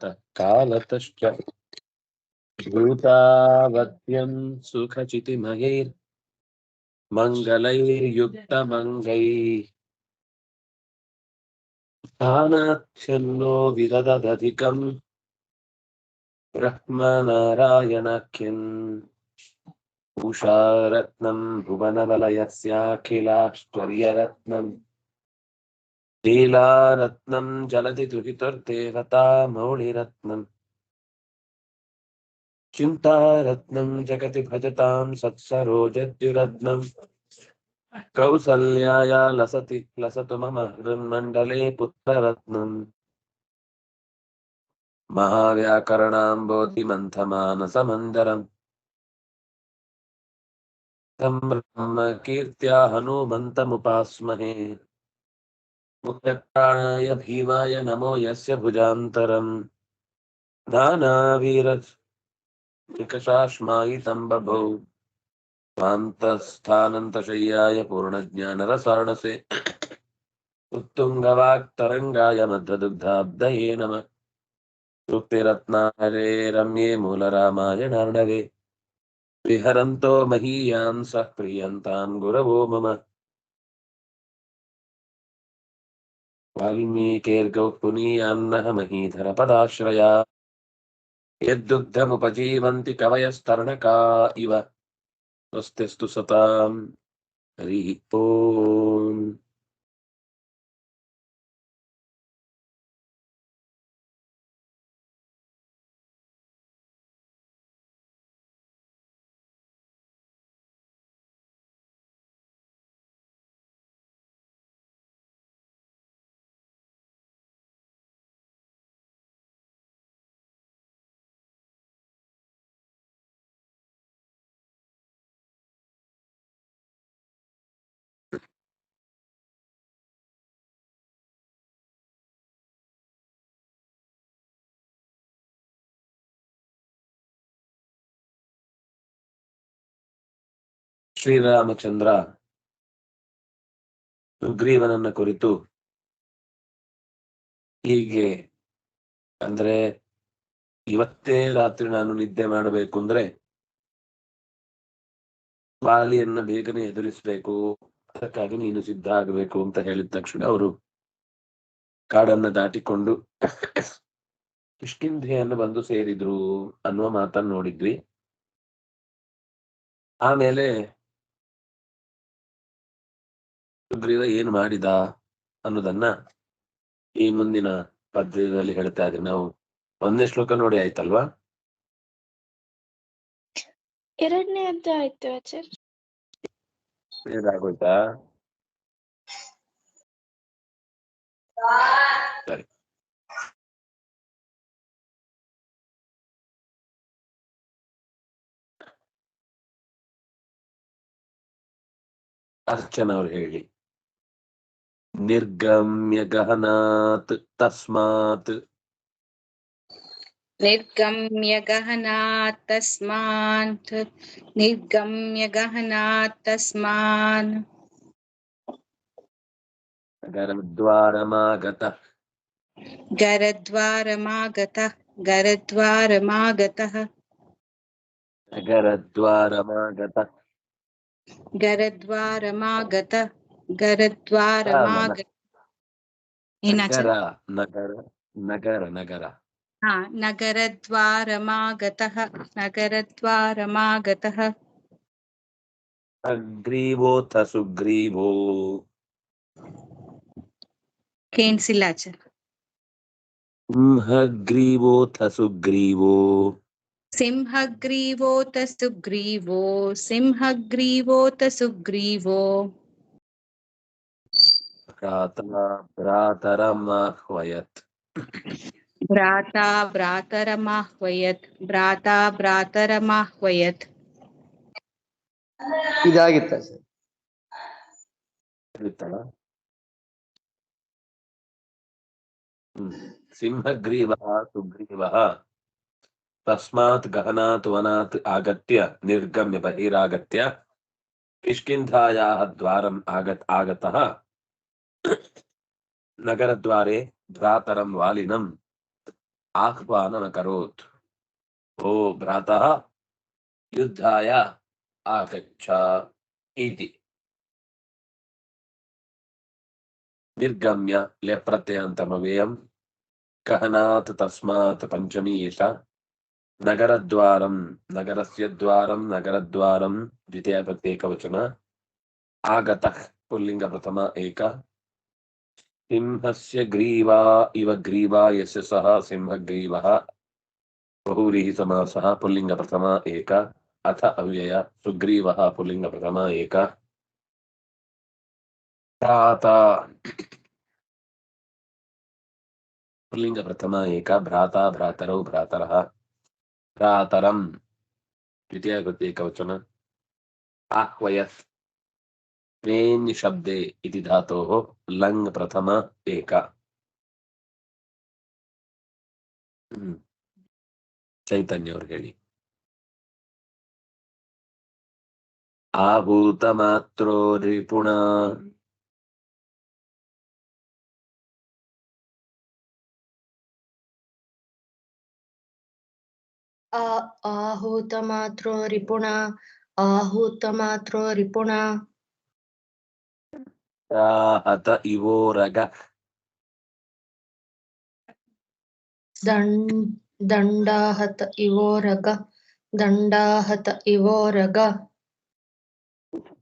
कालतः कालतश्च भूतावत्यं सुखचितिमयैर् मङ्गलैर्युक्तमङ्गैः स्थानाच्छन्नो विददधिकम् ब्रह्मनारायणाख्यम् उषारत्नम् भुवनवलयस्याखिलाश्चर्यरत्नम् लीलारत्नम् जलधि दुहितुर्देवता मौलिरत्नम् चिन्तारत्नम् जगति भजताम् सत्सरोजद्युरत्नम् कौसल्याया लसति, लसतु मम हृन्मण्डले पुत्ररत्नम् महाव्याकरणाम्बोधिमन्थमानसमन्दरम् ब्रह्मकीर्त्या हनूमन्तमुपास्महे। मुक्तप्राणाय भीमाय नमो यस्य भुजान्तरम् नानावीरनिकषाश्मायितं बभौ स्वान्तस्थानन्तशय्याय पूर्णज्ञानरसारणसे उत्तुङ्गवाक्तरङ्गाय मध्वदुग्धाब्दये नमः सूक्तिरत्नारे रम्ये मूलरामायणार्णवे विहरन्तो महीयान् सः प्रियन्तान् गुरवो मम వాల్మీకేర్గౌ పునీయాన్న మహీధర పదాశ్రయా యద్దుగ్ధముపజీవంతి కవయస్తరణకా ఇవ స్వస్తిస్తు సతాం హరి ఓ ಶ್ರೀರಾಮಚಂದ್ರ ಸುಗ್ರೀವನನ್ನ ಕುರಿತು ಹೀಗೆ ಅಂದ್ರೆ ಇವತ್ತೇ ರಾತ್ರಿ ನಾನು ನಿದ್ದೆ ಮಾಡಬೇಕು ಅಂದ್ರೆ ಬಾಲಿಯನ್ನ ಬೇಗನೆ ಎದುರಿಸ್ಬೇಕು, ಅದಕ್ಕಾಗಿ ನೀನು ಸಿದ್ಧ ಆಗಬೇಕು ಅಂತ ಹೇಳಿದ ತಕ್ಷಣ ಅವರು ಕಾಡನ್ನ ದಾಟಿಕೊಂಡು ಕಿಷ್ಕಿಂಧೆಯನ್ನು ಬಂದು ಸೇರಿದ್ರು ಅನ್ನುವ ಮಾತನ್ನು ನೋಡಿದ್ವಿ. ಆಮೇಲೆ ಸುಗ್ರೀವ ಏನು ಮಾಡಿದ ಅನ್ನೋದನ್ನ ಈ ಮುಂದಿನ ಪದ್ಯದಲ್ಲಿ ಹೇಳ್ತಾ ಇದ್ರಿ ನಾವು ಒಂದನೇ ಶ್ಲೋಕ ನೋಡಿ ಆಯ್ತಲ್ವಾ? ಎರಡನೇ ಅಂತ ಆಯ್ತು ಆಚಾರ್ಯ. ಇದಾಗೋಯ್ತಾ ಸರಿ. ಅರ್ಚನ ಅವ್ರು ಹೇಳಿ. निर्गम्य गहनात् तस्मात्। निर्गम्य गहनात् तस्मात्। निर्गम्य गहनात् तस्मान् गरद्वारमागतः। गरद्वारमागतः। गरद्वारमागतः। गरद्वारमागतः। गरद्वारमागतः। गरद्वारमागर हाँ, नगर। नगर। सुग्रीव सुग्रीवो सुग्रीवो सुग्रीवो ಸುಗ್ರೀವೋ ಭ್ರಾತ ಭ್ರಾತರಮಾಹ್ವಯತ್ ಭ್ರಾತಾ ಭ್ರಾತರಮಾಹ್ವಯತ್ ಭ್ರಾತಾ ಭ್ರಾತರಮಾಹ್ವಯತ್ ಇದಾಗಿತ್ತ ಸರ್ ಇರುತ್ತಲ್ಲ ಹ್ಮ್ ಸಿಂಹಗ್ರೀವ ಸುಗ್ರೀವ ತಸ್ಮಾತ್ ಗಹನಾತ್ ವನಾತ್ ಆಗತ್ಯ ನಿರ್ಗಮ್ಯ ಬಹಿರಾಗತ್ಯ ಕಿಷ್ಕಿಂಧಾಯಾः ದ್ವಾರಂ ಆಗತ್ ಆಗತಃ నగరద్వారే భ్రాతరం వాలినం। ఆహ్వానం అకరోత్ ఓ భ్రాత! యుద్ధాయ ఆగచ్చ। ఇది। నిర్గమ్య లేప్రత్యయాంతమవ్యయం కహనాత్ తస్మాత్ పంచమీష। నగరద్వారం నగరస్య ద్వారం నగరద్వారం ద్వితీయ ప్రత్యేకవచన। ఆగత పుల్లింగ ప్రథమ ఏక। सिंहस्य ग्रीवा इव ग्रीवा यस्य सः सिंहग्रीवः। बहुव्रीहि समासः एक। अथ अव्यय, सुग्रीवः, पुल्लिङ्गप्रथम एक। भ्राता। पुल्लिङ्गप्रथम एक, भ्राता, भ्रातरौ, भ्रातरः। भ्रातरं द्वितीयप्रत्येकवचन आह्वयत्। मेन् शब्दे इति धातोः लङ् प्रथम एक ಹ್ಮ್. ಚೈತನ್ಯ ಅವ್ರು ಹೇಳಿ ಆಭೂತ ಮಾತ್ರೋ ರಿಪುಣ आ आहूतमात्रो रिपुण आहूतमात्रो रिपुण ಹತ हत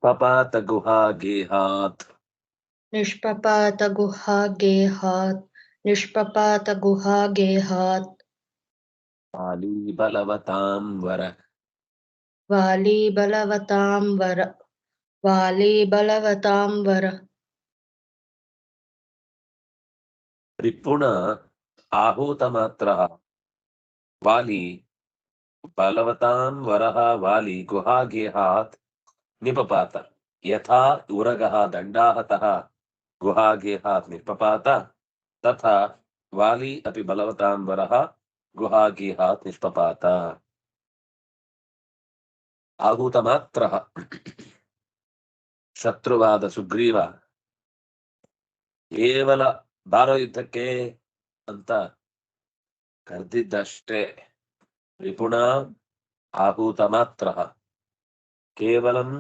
पपात गुहा गेहात् निष्पपात गुहा निष्पपात गुहा वाली बलवतां वर वाली बलवतां वर वाली बलवतां वर ರಿಪುಣ ಆಹೂತ ಮಾತ್ರ ವಾಲಿ ಬಲವತಾಂ ವರಹ ವಾಲಿ ಗುಹಾ ಗೇಹಾತ್ ನಿಪಪಾತ ಯಥಾ ಉರಗಃ ದಂಡಾಹತಃ ಗುಹಾ ಗೇಹಾತ್ ನಿಪಪಾತ ತಥಾ ವಾಲಿ ಅಪಿ ಬಲವತಾಂ ವರಹ ಗುಹಾ ಗೇಹಾತ್ ನಿಷ್ಪಪಾತ ಆಹೂತ ಮಾತ್ರ ಶತ್ರುವಾದ ಸುಗ್ರೀವ ಕೇವಲ ಬಾರೋ ಯುದ್ಧಕ್ಕೆ ಅಂತ ಕರೆದಿದ್ದಷ್ಟೇ ರಿಪುಣ ಆಹೂತ ಮಾತ್ರ ಕೇವಲಂ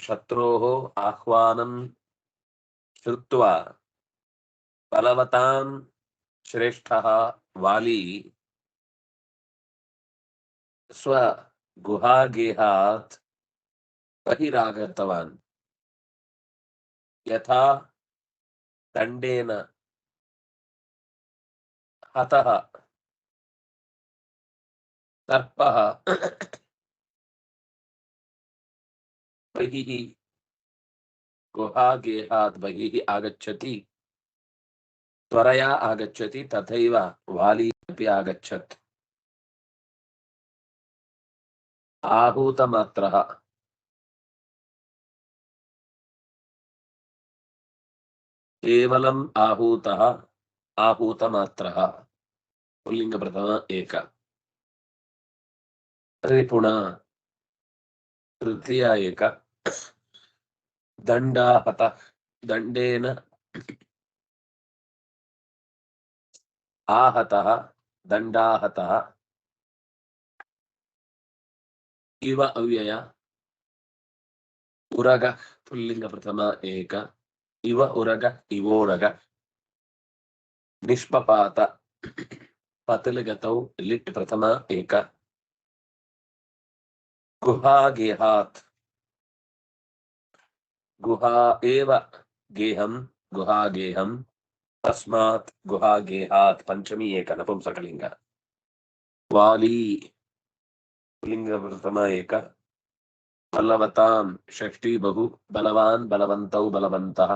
ಶತ್ರೋ ಆಹ್ವಾನಂ ಶ್ರುತ್ವ ಬಲವತಾಂ ಶ್ರೇಷ್ಠ ವಾಲಿ ಸ್ವಗುಹಾಗೇಹಾತ್ ಬಹಿರಾಗತವಾನ್ ಯಥಾ दण्डेन। हतः। सर्पः। बहिः। गुहागेहात् बहिः आगच्छति। त्वरया आगच्छति तथैव वाली अपि आगच्छत्। आहूतमात्रः। केवलम् आहूतः, आहूतमात्रः। पुल्लिङ्गप्रथम एक। रिपुण तृतीया एक। दण्डाहत दण्डेन। आहतः, दण्डाहतः। इव अव्यय। उरग पुल्लिङ्गप्रथम एक। इव उरग इवोरग निष्पपात पतलगतौ लिट् प्रथम एक गुहागेहात् गुहा एव गेहं गुहागेहं तस्मात् गुहागेहात् पञ्चमी एक नपुंसकलिङ्ग वाली लिङ्गप्रथम एक बलवतां षष्ठी बहु बलवान् बलवन्तौ बलवन्तः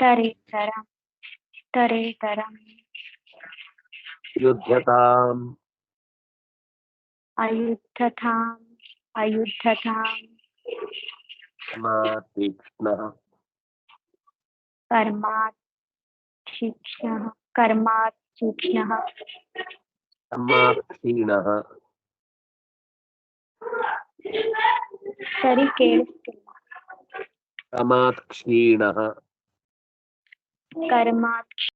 तरेतरं अयुद्धताम् अयुद्धताम्। कर्मातीक्ष्णः कर्मात्क्षिक्ष्णः कर्मात्क्षिक्ष्णः कर्माक्षीणः। सरि केळिस्तिल्ल कर्मात्क्षीणः कर्मात्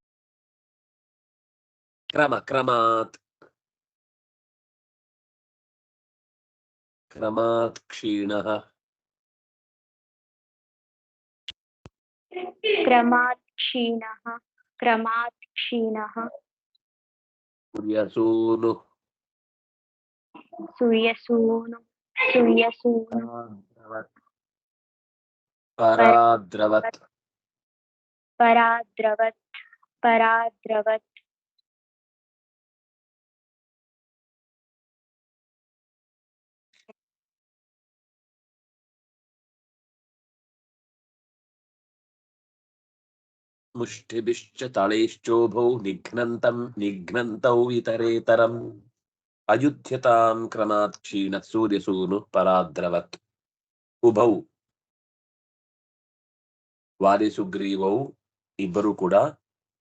क्रम क्रमात् क्रमात् क्षीणः क्रमात् क्षीणः क्रमात् क्षीणः सूर्यसूनु सूर्यसूनु सूर्यसूनु पराद्रवत् पराद्रवत पराद्रवत। मुष्टिभिश्च तलैश्चोभौ निघ्नन्तम् निघ्नन्तौ वितरेतरम् अयुध्यताम् क्रमात् क्षीणः सूर्यसूनुः पराद्रवत्। उभौ। वारिसुग्रीवौ ಇಬ್ಬರು ಕೂಡ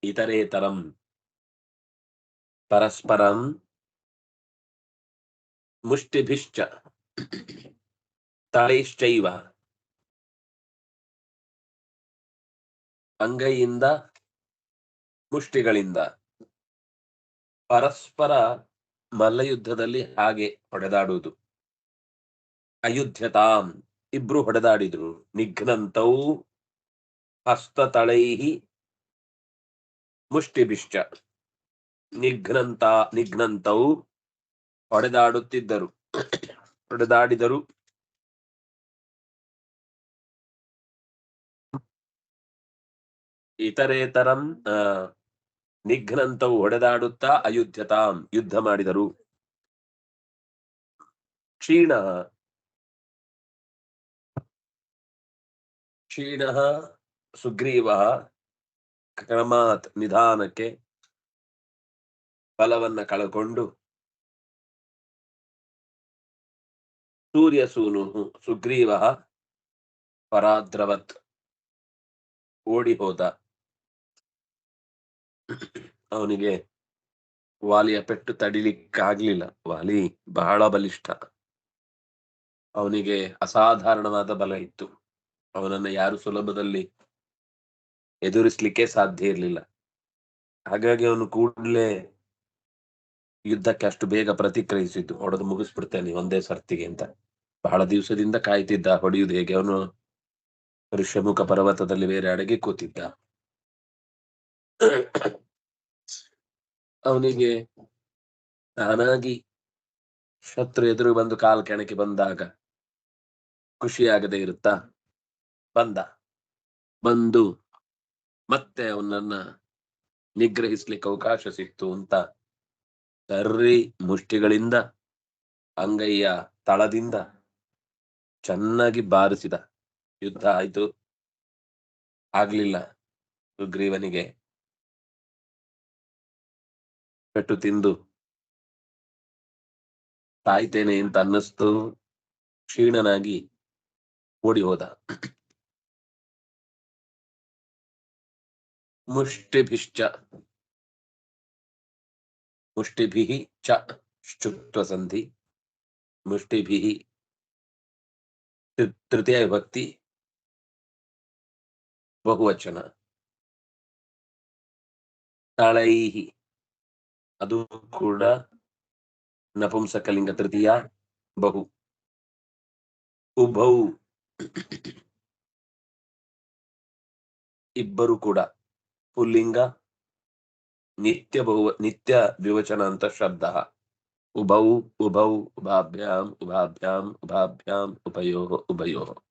ಇತರೇತರಂ. ಪರಸ್ಪರಂ ಮುಷ್ಟಿಭಿಶ್ಚ. ತಳೈಶ್ಚೈವ. ಅಂಗೈಯಿಂದ ಮುಷ್ಟಿಗಳಿಂದ. ಪರಸ್ಪರ ಮಲ್ಲಯುದ್ಧದಲ್ಲಿ ಹಾಗೆ ಹೊಡೆದಾಡುವುದು. ಅಯುಧ್ಯತಾಂ ಇಬ್ರು ಹೊಡೆದಾಡಿದ್ರು. ನಿಘ್ನಂತೌ ಹಸ್ತತಳೈಹಿ ಮುಷ್ಟಿಭಿಶ್ಚ. ನಿಘ್ನಂತ ನಿಘ್ನಂತವು ಹೊಡೆದಾಡುತ್ತಿದ್ದರು ಹೊಡೆದಾಡಿದರು ಇತರೇತರಂ ನಿಘ್ನಂತವು ಹೊಡೆದಾಡುತ್ತಾ ಅಯುಧ್ಯತಾಂ ಯುದ್ಧ ಮಾಡಿದರು. ಕ್ಷೀಣ ಕ್ಷೀಣ ಸುಗ್ರೀವ ಕ್ರಮಾತ್ ನಿಧಾನಕ್ಕೆ ಬಲವನ್ನ ಕಳಕೊಂಡು ಸೂರ್ಯಸೂನು ಸುಗ್ರೀವ ಪರಾದ್ರವತ್ ಓಡಿ ಹೋದ. ಅವನಿಗೆ ವಾಲಿಯ ಪೆಟ್ಟು ತಡಿಲಿಕ್ಕಾಗ್ಲಿಲ್ಲ. ವಾಲಿ ಬಹಳ ಬಲಿಷ್ಠ. ಅವನಿಗೆ ಅಸಾಧಾರಣವಾದ ಬಲ ಇತ್ತು. ಅವನನ್ನ ಯಾರು ಸುಲಭದಲ್ಲಿ ಎದುರಿಸ್ಲಿಕ್ಕೆ ಸಾಧ್ಯ ಇರಲಿಲ್ಲ. ಹಾಗಾಗಿ ಅವನು ಕೂಡಲೇ ಯುದ್ಧಕ್ಕೆ ಅಷ್ಟು ಬೇಗ ಪ್ರತಿಕ್ರಿಯಿಸಿದ್ದು, ಹೊಡೆದು ಮುಗಿಸ್ಬಿಡ್ತೇನೆ ಒಂದೇ ಸರ್ತಿಗೆ ಅಂತ. ಬಹಳ ದಿವಸದಿಂದ ಕಾಯ್ತಿದ್ದ, ಹೊಡೆಯುವುದು ಹೇಗೆ? ಅವನು ಋಷ್ಯಮುಖ ಪರ್ವತದಲ್ಲಿ ಬೇರೆ ಅಡಗಿ ಕೂತಿದ್ದ. ಅವನಿಗೆ ತಾನಾಗಿ ಶತ್ರು ಎದುರು ಬಂದು ಕಾಲ್ ಕೆಣಕಿ ಬಂದಾಗ ಖುಷಿಯಾಗದೆ ಇರುತ್ತಾ? ಬಂದ. ಬಂದು ಮತ್ತೆ ಅವನನ್ನ ನಿಗ್ರಹಿಸ್ಲಿಕ್ಕೆ ಅವಕಾಶ ಸಿಕ್ತು ಅಂತ ಕರ್ರಿ ಮುಷ್ಟಿಗಳಿಂದ, ಅಂಗೈಯ ತಳದಿಂದ ಚೆನ್ನಾಗಿ ಬಾರಿಸಿದ ಯುದ್ಧ ಆಯ್ತು. ಆಗ್ಲಿಲ್ಲ ಸುಗ್ರೀವನಿಗೆ. ಪೆಟ್ಟು ತಿಂದು ತಾಯ್ತೇನೆ ಅಂತ ಅನ್ನಿಸ್ತು. ಕ್ಷೀಣನಾಗಿ ಓಡಿ ಹೋದ. ಮುಷ್ಟಿಭಿಶ್ಚ ಮುಷ್ಟಿಭಿಃ ಚ ಶುತ್ವ ಸಂಧಿ ಮುಷ್ಟಿಭಿಃ ತೃ- ತೃತೀಯ ವಿಭಕ್ತಿ ಬಹುವಚನ ತಳೈಹಿ ಅದು ಕೂಡ ನಪುಂಸಕಲಿಂಗ ತೃತೀಯ ಬಹು ಉಭೌ ಇಬ್ಬರು ಕೂಡ ಪುಲ್ಲಿಂಗ, ನಿತ್ಯ ಬಹು ನಿತ್ಯ ದ್ವಿವಚನ ಅಂತ ಶಬ್ದ. ಉಭೌ ಉಭೌ, ಉಭಾಭ್ಯಾಂ ಉಭಾಭ್ಯಾಂ ಉಭಾಭ್ಯಾಂ, ಉಭಯೋ ಉಭಯೋ.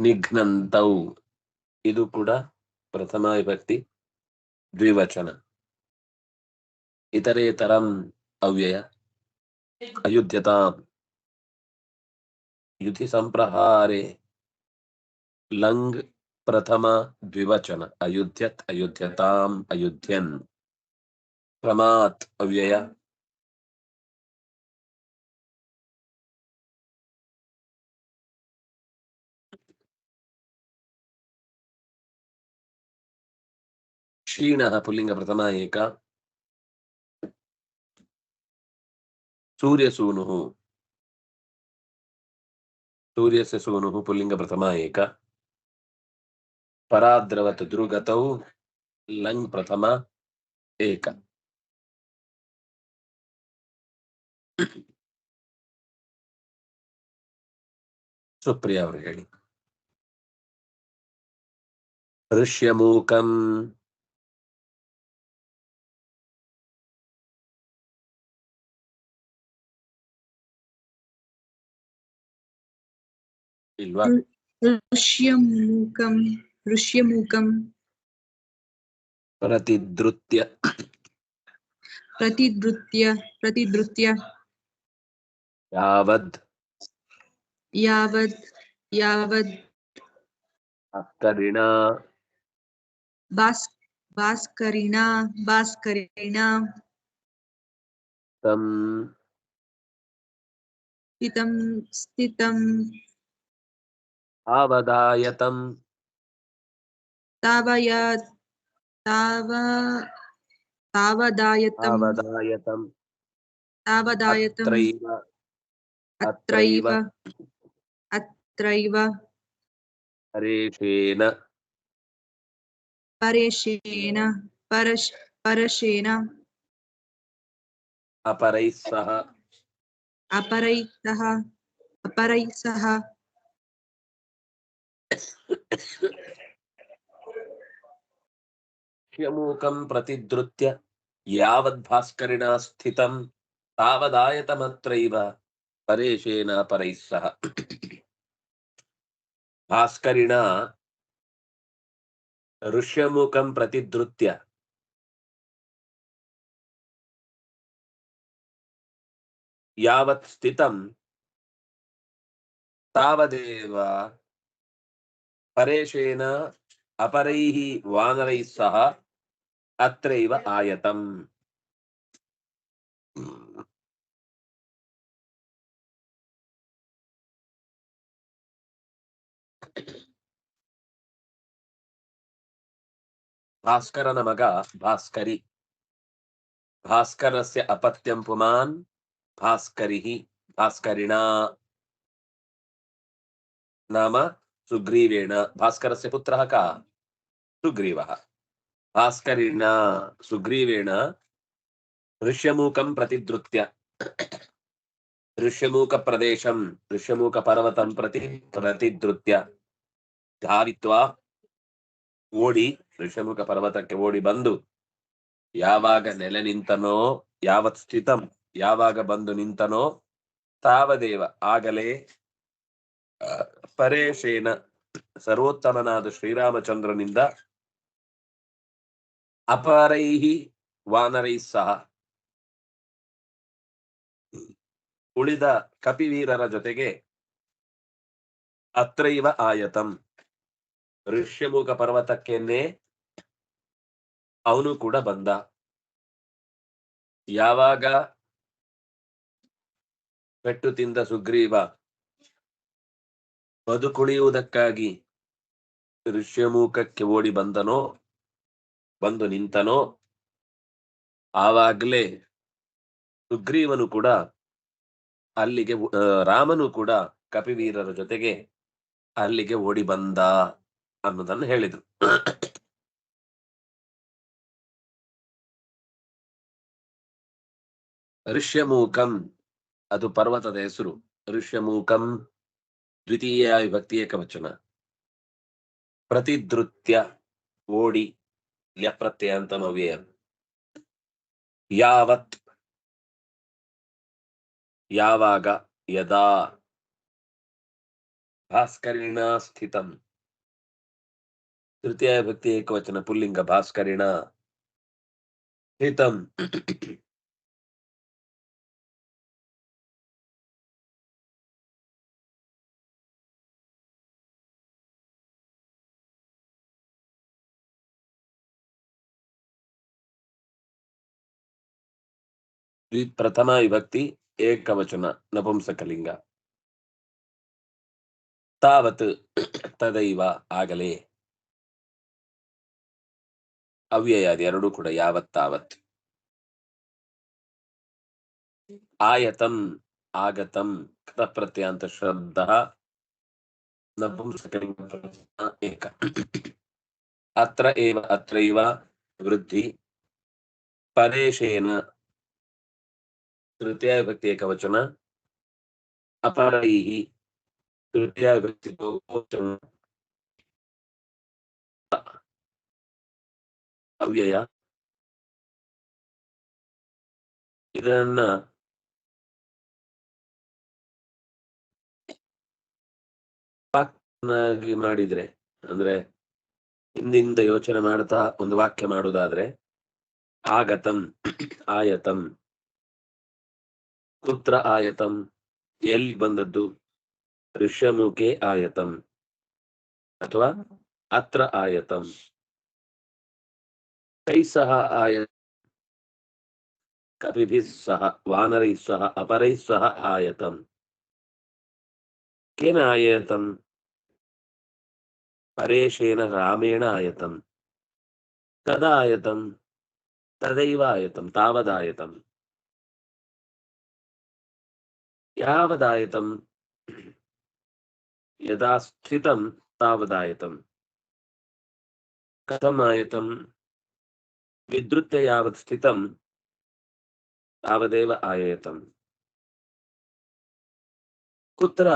ನಿಘ್ನಂತೌ. ಇದು ಕೂಡ ಪ್ರಥಮ ವಿಭಕ್ತಿ, ದ್ವಿವಚನ. ಇತರೇತರಂ ಅವ್ಯಯ, ಅಯುಧ್ಯತಾಂ. ಯುಧಿ ಸಂಪ್ರಹಾರೆ, ಲಂಗ್ प्रथम द्विवचन अयुध्यत, अयुध्यताम, अयुध्यन। प्रमात अव्यय। पुलिंग प्रथमा एक। सूर्य सूनु सूर्य से सूनु पुलिंग प्रथम एक। ಪರಾದ್ರವತ ದುರ್ಗತೌ ಲಂ ಪ್ರಥಮ ಏಕ. ಸುಪ್ರಿಯ ಅವರು ಹೇಳಿ. ಋಷ್ಯಮೂಕಂ. ಇಲ್ವಾ? ಋಷ್ಯಮೂಕಂ. ऋष्यमूकम्। प्रतिद्रुत्य। प्रतिद्रुत्य प्रतिद्रुत्य। यावद्। यावद् यावद्। भास्करिणा। भास् भास्करिणा भास्करिणा। तम स्थितं स्थितम्। अवधायतम्। तावय ताव तावदायतं तावदायतं तावदायतम्। अत्रैव। अत्रैव। परेशेन परेशेन परश परशेन अपरैः सह। अपरैः सह। अपरैः सह। ముఖ్యమూకం ప్రతిదృత్య యావద్భాస్కరిణా స్థితం తావదాయతమత్రైవ పరేషేణ పరైస్స భాస్కరిణ ఋష్యముఖం ప్రతిదృత్య యావత్ స్థితం తావదేవ పరేషేణ అపరై వానరై సహ. अत्रैव आयतम् ಭಾಸ್ಕರನ ಮಗ ಭಾಸ್ಕರಿ ಭಾಸ್ಕರಸ್ಯ ಅಪತ್ಯಂ ಪುಮಾನ್ ಭಾಸ್ಕರಿः ಭಾಸ್ಕರಿಣಾ नाम सुग्रीवेण भास्करस्य पुत्रः का सुग्रीवः ಭಾಸ್ಕರಿಣ ಸುಗ್ರೀವೇಣ ಋಷ್ಯಮೂಕಂ ಪ್ರತಿಧೃತ್ಯ ಋಷ್ಯಮೂಕ ಪ್ರದೇಶಂ, ಋಷ್ಯಮೂಕ ಪರ್ವತಂ ಪ್ರತಿ ಪ್ರತಿಧೃತ್ಯ ಧಾವಿತ್ವ ಓಡಿ ಋಷ್ಯಮುಖ ಪರ್ವತಕ್ಕೆ ಓಡಿ ಬಂದು, ಯಾವಾಗ ನೆಲೆ ನಿಂತನೋ, ಯಾವತ್ ಸ್ಥಿತಂ, ಯಾವಾಗ ಬಂದು ನಿಂತನೋ, ತಾವದೇವ, ಆಗಲೇ ಪರೇಶೇನ, ಸರ್ವೋತ್ತಮನಾದ ಶ್ರೀರಾಮಚಂದ್ರನಿಂದ ಅಪರೈಹಿ ವಾನರೈ ಸಹ. ಉಳಿದ ಕಪಿವೀರರ ಜೊತೆಗೆ ಅತ್ರೈವ ಆಯತಂ. ಋಷ್ಯಮುಖ ಪರ್ವತಕ್ಕೆನ್ನೇ ಅವನು ಕೂಡ ಬಂದ. ಯಾವಾಗ ಪೆಟ್ಟು ತಿಂದ ಸುಗ್ರೀವ ಬದುಕುಳಿಯುವುದಕ್ಕಾಗಿ ಋಷ್ಯಮುಖಕ್ಕೆ ಓಡಿ ಬಂದನೋ ಬಂದು ನಿಂತನೋ, ಆವಾಗಲೇ ಸುಗ್ರೀವನು ಕೂಡ ಅಲ್ಲಿಗೆ ರಾಮನು ಕೂಡ ಕಪಿವೀರರ ಜೊತೆಗೆ ಅಲ್ಲಿಗೆ ಓಡಿ ಬಂದ ಅನ್ನೋದನ್ನು ಹೇಳಿದರು. ಋಷ್ಯಮೂಕಂ, ಅದು ಪರ್ವತದ ಹೆಸರು. ಋಷ್ಯಮೂಕಂ, ದ್ವಿತೀಯ ವಿಭಕ್ತಿ ಏಕವಚನ ಪ್ರತಿದೃತ್ಯ ಓಡಿ ల్యప్రత్యయంతమవ్యయం యావత్ యావాగ యదా భాస్కరిణ స్థితం తృతీయ భక్తి ఏకవచన పుల్లింగ భాస్కరిణ స్థితం ಪ್ರಥಮ ವಿಭಕ್ತಿ ಏಕವಚನ ನಪುಂಸಕಲಿಂಗ. ತಾವತ್ ತದೈವ ಆಗಲೇ. ಅವ್ಯಯ ಅದು ಎರಡೂ ಕೂಡ ಯಾವತ್ ತಾವತ್. ಆಯತಂ ಆಗತಂ ಕೃತ ಪ್ರತ್ಯಂತ ಶ್ರದ್ಧ ನಪುಂಸಕಲಿಂಗ ಏಕ. ಅತ್ರ ಏವ ಅತ್ರೈವ ವೃದ್ಧಿ ಪರೇಶೇನ ತೃತೀಯ ವ್ಯಕ್ತಿಯ ಏಕವಚನ ಅಪರೈಹಿ ತೃತೀಯ ವ್ಯಕ್ತಿ ಬಹುವಚನ ಅವ್ಯಯ. ಇದನ್ನ ವಾಕ್ಯನಾಗಿ ಮಾಡಿದ್ರೆ ಅಂದ್ರೆ ಹಿಂದಿಂದ ಯೋಚನೆ ಮಾಡ್ತಾ ಒಂದು ವಾಕ್ಯ ಮಾಡುವುದಾದ್ರೆ ಆಗತಂ ಆಯತಂ. ಕುತ್ರ ಆಯತಂ, ಎಲ್ಲಿ ಬಂದದ್ದು? ಋಷ್ಯಮುಖೆ ಆಯತಂ ಅಥವಾ ಅತ್ರ ಆಯತಂ? ಕೈ ಸಹ ಆಯ, ಕಪಿಭಿ ಸಹ, ವಾನರೈ ಸಹ, ಅಪರೈ ಸಹ ಆಯತಂ. ಕೇನ ಆಯತಂ? ಪರೇಶೇನ ರಾಮೇಣ ಆಯತಂ. ಕದ ಆಯತಂ? ತದೈವ ಆಯತಂ, ತಾವದಾಯತಂ. యావదాయతం. యదా స్థితం తావదాయతం. కథమాయతం. విద్రుత్య యావత్ స్థితం తావదేవ ఆయతం. కుత్ర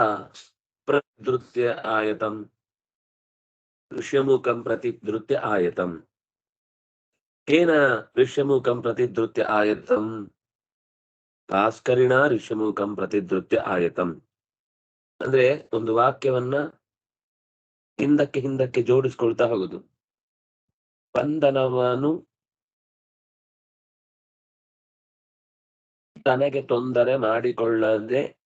ప్రదృత్య ఆయతం. దృశ్యముఖం ప్రతి దృత్య ఆయతం. కేన దృశ్యముఖం ప్రతి దృత్య ఆయతం. ತಾಸ್ಕರಿಣ ಋಷಮುಖಂ ಪ್ರತಿದೃತ್ಯ ಆಯತಂ. ಅಂದ್ರೆ ಒಂದು ವಾಕ್ಯವನ್ನ ಹಿಂದಕ್ಕೆ ಹಿಂದಕ್ಕೆ ಜೋಡಿಸ್ಕೊಳ್ತಾ ಹೋಗುದು. ಬಂಧನವನು ತನಗೆ ತೊಂದರೆ ಮಾಡಿಕೊಳ್ಳದೆ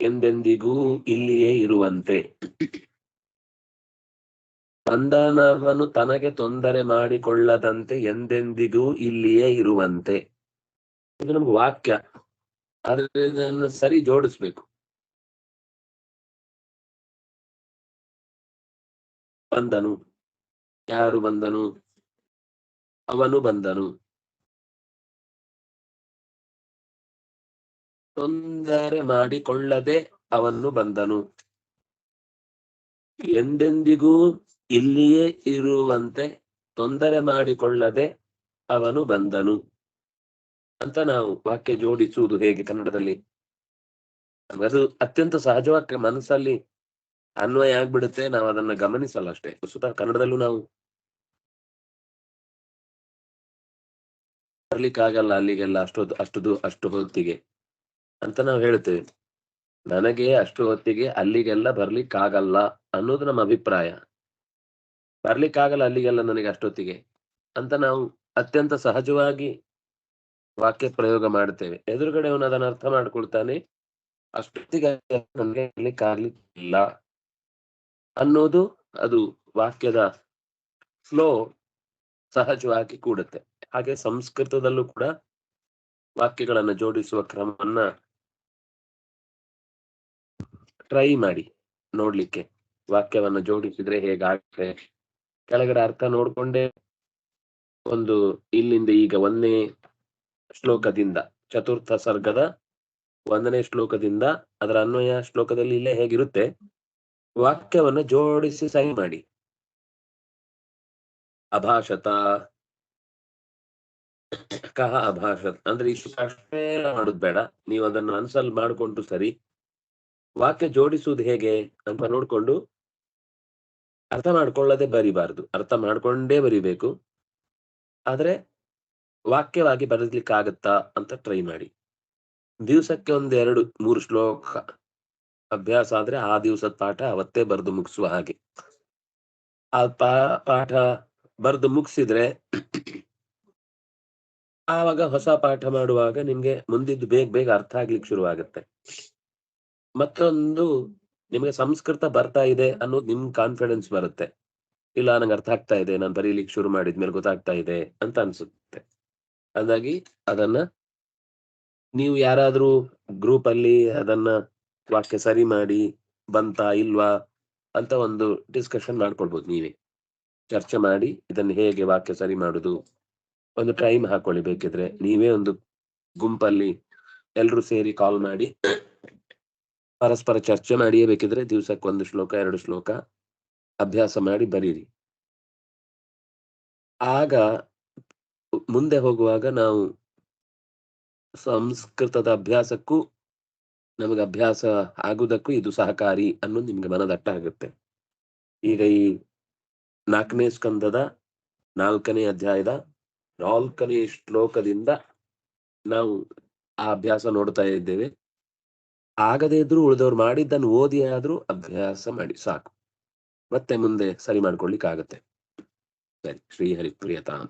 ಎಂದೆಂದಿಗೂ ಇಲ್ಲಿಯೇ ಇರುವಂತೆ. ಬಂಧನವನು ತನಗೆ ತೊಂದರೆ ಮಾಡಿಕೊಳ್ಳದಂತೆ ಎಂದೆಂದಿಗೂ ಇಲ್ಲಿಯೇ ಇರುವಂತೆ. ಇದು ನಮ್ಗೆ ವಾಕ್ಯ. ಆದ್ರೆ ಇದನ್ನು ಸರಿ ಜೋಡಿಸ್ಬೇಕು. ಬಂದನು. ಯಾರು ಬಂದನು? ಅವನು ಬಂದನು. ತೊಂದರೆ ಮಾಡಿಕೊಳ್ಳದೆ ಅವನು ಬಂದನು. ಎಂದೆಂದಿಗೂ ಇಲ್ಲಿಯೇ ಇರುವಂತೆ ತೊಂದರೆ ಮಾಡಿಕೊಳ್ಳದೆ ಅವನು ಬಂದನು. ಅಂತ ನಾವು ವಾಕ್ಯ ಜೋಡಿಸುವುದು ಹೇಗೆ ಕನ್ನಡದಲ್ಲಿ? ಅದು ಅತ್ಯಂತ ಸಹಜವಾಗಿ ಮನಸ್ಸಲ್ಲಿ ಅನ್ವಯ ಆಗ್ಬಿಡುತ್ತೆ, ನಾವು ಅದನ್ನ ಗಮನಿಸಲ್ಲ ಅಷ್ಟೇ. ಸುತ ಕನ್ನಡದಲ್ಲೂ ನಾವು ಬರ್ಲಿಕ್ಕಾಗಲ್ಲ ಅಲ್ಲಿಗೆಲ್ಲ ಅಷ್ಟೊತ್ತು ಅಷ್ಟು ಅಷ್ಟು ಹೊತ್ತಿಗೆ ಅಂತ ನಾವು ಹೇಳ್ತೇವೆ ನನಗೆ ಅಷ್ಟು ಹೊತ್ತಿಗೆ ಅಲ್ಲಿಗೆಲ್ಲ ಬರ್ಲಿಕ್ಕಾಗಲ್ಲ ಅನ್ನೋದು ನಮ್ಮ ಅಭಿಪ್ರಾಯ. ಬರ್ಲಿಕ್ಕಾಗಲ್ಲ ಅಲ್ಲಿಗೆಲ್ಲ ನನಗೆ ಅಷ್ಟೊತ್ತಿಗೆ ಅಂತ ನಾವು ಅತ್ಯಂತ ಸಹಜವಾಗಿ ವಾಕ್ಯ ಪ್ರಯೋಗ ಮಾಡ್ತೇವೆ ಎದುರುಗಡೆ ಅವನು ಅದನ್ನ ಅರ್ಥ ಮಾಡ್ಕೊಳ್ತಾನೆ. ಅಷ್ಟೊತ್ತಿಗೆ ನನಗೆ ಆಗ್ಲಿಕ್ಕಿಲ್ಲ ಅನ್ನೋದು ಅದು ವಾಕ್ಯದ ಫ್ಲೋ ಸಹಜವಾಗಿ ಕೂಡುತ್ತೆ. ಹಾಗೆ ಸಂಸ್ಕೃತದಲ್ಲೂ ಕೂಡ ವಾಕ್ಯಗಳನ್ನ ಜೋಡಿಸುವ ಕ್ರಮವನ್ನ ಟ್ರೈ ಮಾಡಿ ನೋಡ್ಲಿಕ್ಕೆ. ವಾಕ್ಯವನ್ನ ಜೋಡಿಸಿದ್ರೆ ಹೇಗಾಗ್ತದೆ? ಕೆಳಗಡೆ ಅರ್ಥ ನೋಡ್ಕೊಂಡೆ. ಒಂದು ಇಲ್ಲಿಂದ ಈಗ ಒಂದನೇ ಶ್ಲೋಕದಿಂದ, ಚತುರ್ಥ ಸರ್ಗದ ಒಂದನೇ ಶ್ಲೋಕದಿಂದ ಅದರ ಅನ್ವಯ ಶ್ಲೋಕದಲ್ಲಿ ಇಲ್ಲೇ ಹೇಗಿರುತ್ತೆ? ವಾಕ್ಯವನ್ನ ಜೋಡಿಸಿ ಸಹಿ ಮಾಡಿ. ಅಭಾಷತ. ಕಹ ಅಭಾಷತ್. ಅಂದ್ರೆ ಇಷ್ಟು ಕಷ್ಟ ಮಾಡುದು ಬೇಡ. ನೀವು ಅದನ್ನು ಅನ್ಸಲ್ ಮಾಡಿಕೊಂಡು ಸರಿ. ವಾಕ್ಯ ಜೋಡಿಸುವುದು ಹೇಗೆ ಅಂತ ನೋಡ್ಕೊಂಡು ಅರ್ಥ ಮಾಡ್ಕೊಳ್ಳದೆ ಬರಿಬಾರ್ದು. ಅರ್ಥ ಮಾಡ್ಕೊಂಡೇ ಬರಿಬೇಕು. ಆದ್ರೆ ವಾಕ್ಯವಾಗಿ ಬರೆದಲಿಕ್ಕಾಗತ್ತಾ ಅಂತ ಟ್ರೈ ಮಾಡಿ. ದಿವಸಕ್ಕೆ ಒಂದೆರಡು ಮೂರು ಶ್ಲೋಕ ಅಭ್ಯಾಸ ಆದ್ರೆ ಆ ದಿವಸದ ಪಾಠ ಅವತ್ತೇ ಬರೆದು ಮುಗಿಸುವ ಹಾಗೆ. ಆ ಪಾಠ ಬರೆದು ಮುಗಿಸಿದ್ರೆ ಆವಾಗ ಹೊಸ ಪಾಠ ಮಾಡುವಾಗ ನಿಮ್ಗೆ ಮುಂದಿದ್ದು ಬೇಗ ಬೇಗ ಅರ್ಥ ಆಗ್ಲಿಕ್ಕೆ ಶುರುವಾಗುತ್ತೆ. ಮತ್ತೊಂದು ನಿಮ್ಗೆ ಸಂಸ್ಕೃತ ಬರ್ತಾ ಇದೆ ಅನ್ನೋದು ನಿಮ್ ಕಾನ್ಫಿಡೆನ್ಸ್ ಬರುತ್ತೆ. ಇಲ್ಲ, ನಂಗೆ ಅರ್ಥ ಆಗ್ತಾ ಇದೆ, ನಾನು ಬರೀಲಿಕ್ಕೆ ಶುರು ಮಾಡಿದ್ಮೇಲೆ ಗೊತ್ತಾಗ್ತಾ ಇದೆ ಅಂತ ಅನ್ಸುತ್ತೆ. ಹಾಗಾಗಿ ಅದನ್ನ ನೀವು ಯಾರಾದ್ರೂ ಗ್ರೂಪ್ ಅಲ್ಲಿ ಅದನ್ನ ವಾಕ್ಯ ಸರಿ ಮಾಡಿ ಬಂತಾ ಇಲ್ವಾ ಅಂತ ಒಂದು ಡಿಸ್ಕಷನ್ ಮಾಡ್ಕೊಳ್ಬಹುದು ನೀವೇ. ಚರ್ಚೆ ಮಾಡಿ ಇದನ್ನು ಹೇಗೆ ವಾಕ್ಯ ಸರಿ ಮಾಡುದು, ಒಂದು ಟೈಮ್ ಹಾಕೊಳ್ಳಿ ಬೇಕಿದ್ರೆ. ನೀವೇ ಒಂದು ಗುಂಪಲ್ಲಿ ಎಲ್ರು ಸೇರಿ ಕಾಲ್ ಮಾಡಿ ಪರಸ್ಪರ ಚರ್ಚೆ ಮಾಡಿಯೇ ಬೇಕಿದ್ರೆ ದಿವ್ಸಕ್ಕೆ ಒಂದು ಶ್ಲೋಕ, ಎರಡು ಶ್ಲೋಕ ಅಭ್ಯಾಸ ಮಾಡಿ ಬರೀರಿ. ಆಗ ಮುಂದೆ ಹೋಗುವಾಗ ನಾವು ಸಂಸ್ಕೃತದ ಅಭ್ಯಾಸಕ್ಕೂ ನಮಗೆ ಅಭ್ಯಾಸ ಆಗುವುದಕ್ಕೂ ಇದು ಸಹಕಾರಿ ಅನ್ನೋದು ನಿಮ್ಗೆ ಮನದಟ್ಟ ಆಗುತ್ತೆ. ಈಗ ಈ ನಾಲ್ಕನೇ ಸ್ಕಂದದ ನಾಲ್ಕನೇ ಅಧ್ಯಾಯದ ನಾಲ್ಕನೇ ಶ್ಲೋಕದಿಂದ ನಾವು ಆ ಅಭ್ಯಾಸ ನೋಡ್ತಾ ಇದ್ದೇವೆ. ಆಗದೇ ಇದ್ರೂ ಉಳಿದವ್ರು ಮಾಡಿದ್ದನ್ನು ಓದಿ ಆದ್ರೂ ಅಭ್ಯಾಸ ಮಾಡಿ ಸಾಕು. ಮತ್ತೆ ಮುಂದೆ ಸರಿ ಮಾಡ್ಕೊಳ್ಲಿಕ್ಕೆ ಆಗತ್ತೆ ಸರಿ ಶ್ರೀಹರಿ ಪ್ರಿಯತಾಮ್